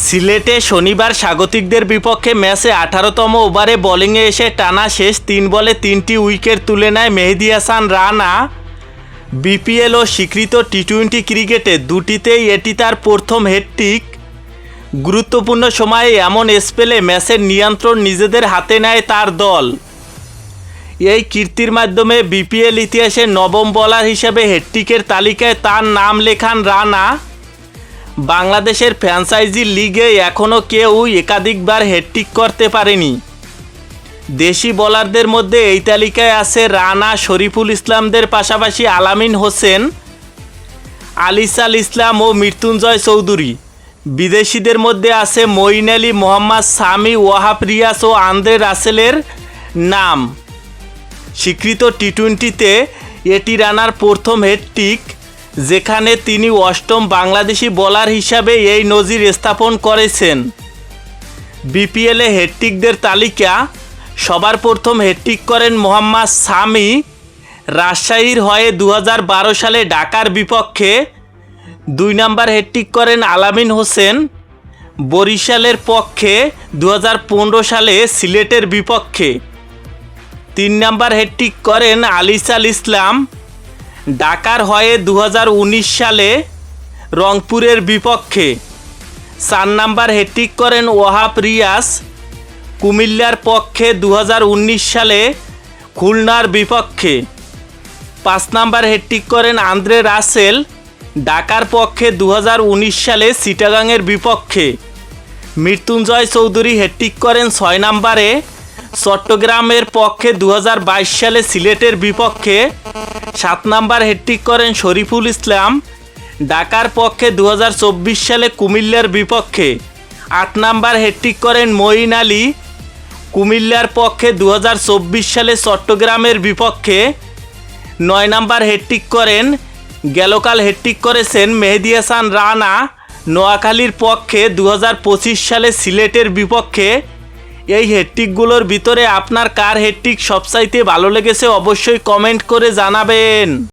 সিলেটে শনিবার স্বাগতিকদের বিপক্ষে ম্যাচে আঠারোতম ওভারে বোলিংয়ে এসে টানা শেষ তিন বলে তিনটি উইকেট তুলে নেয় মেহেদি হাসান, রানা। বিপিএল ও স্বীকৃত টি টোয়েন্টি ক্রিকেটে দুটিতেই এটি তার প্রথম হেডটিক গুরুত্বপূর্ণ সময়ে এমন স্পেলে ম্যাচের নিয়ন্ত্রণ নিজেদের হাতে নেয় তার দল। এই কীর্তির মাধ্যমে বিপিএল ইতিহাসে নবম বলার হিসেবে হেডটিকের তালিকায় তার নাম লেখান রানা। বাংলাদেশের ফ্র্যাঞ্চাইজি লিগে এখনও কেউ একাধিকবার হেডটিক করতে পারেনি। দেশি বোলারদের মধ্যে এই তালিকায় আছে রানা শরীফুল ইসলামদের পাশাপাশি আলামিন হোসেন, আলিসাল ইসলাম ও মৃত্যুঞ্জয় চৌধুরী। বিদেশিদের মধ্যে আছে মঈন আলী, মোহাম্মদ সামি, ওয়াহাব রিয়াস ও আন্দ্রে রাসেলের নাম। স্বীকৃত টি টোয়েন্টিতে এটি রানার প্রথম হেডটিক যেখানে তিনি অষ্টম বাংলাদেশি বোলার হিসাবে এই নজির স্থাপন করেছেন। বিপিএলে হেডটিকদের তালিকা, সবার প্রথম হেডটিক করেন মোহাম্মদ সামি, রাজশাহীর হয়ে দু হাজার বারো সালে ঢাকার বিপক্ষে। দুই নম্বর হেডটিক করেন আলামিন হোসেন, বরিশালের পক্ষে দু হাজার পনেরো সালে সিলেটের বিপক্ষে। তিন নাম্বার হেডটিক করেন আলিসাল ইসলাম ঢাকার হয়ে দু হাজার উনিশ সালে রংপুরের বিপক্ষে। চার নাম্বার হেডটিক করেন ওয়াহাব রিয়াস কুমিল্লার পক্ষে দু হাজার উনিশ সালে খুলনার বিপক্ষে। পাঁচ নাম্বার হেডটিক করেন আন্দ্রে রাসেল। ঢাকার পক্ষে দু হাজার উনিশ সালে সিটাগাংয়ের বিপক্ষে। মৃত্যুঞ্জয় চৌধুরী হেডটিক করেন ছয় নম্বরে। চট্টগ্রামের পক্ষে দু হাজার বাইশ সালে সিলেটের বিপক্ষে সাত নাম্বার হেডটিক করেন শরীফুল ইসলাম। ঢাকার পক্ষে দু হাজার চব্বিশ সালে কুমিল্লার বিপক্ষে আট নাম্বার হেডটিক করেন মঈন আলী। কুমিল্লার পক্ষে দু হাজার চব্বিশ সালে চট্টগ্রামের বিপক্ষে নয় নাম্বার হেডটিক করেন। গেলকাল হেডটিক করেছেন মেহেদি হাসান রানা। নোয়াখালীর পক্ষে দু হাজার পঁচিশ সালে সিলেটের বিপক্ষে এই হেডটিকগুলোর ভিতরে আপনার কার হেডটিক সবচাইতে ভালো লেগেছে অবশ্যই কমেন্ট করে জানাবেন।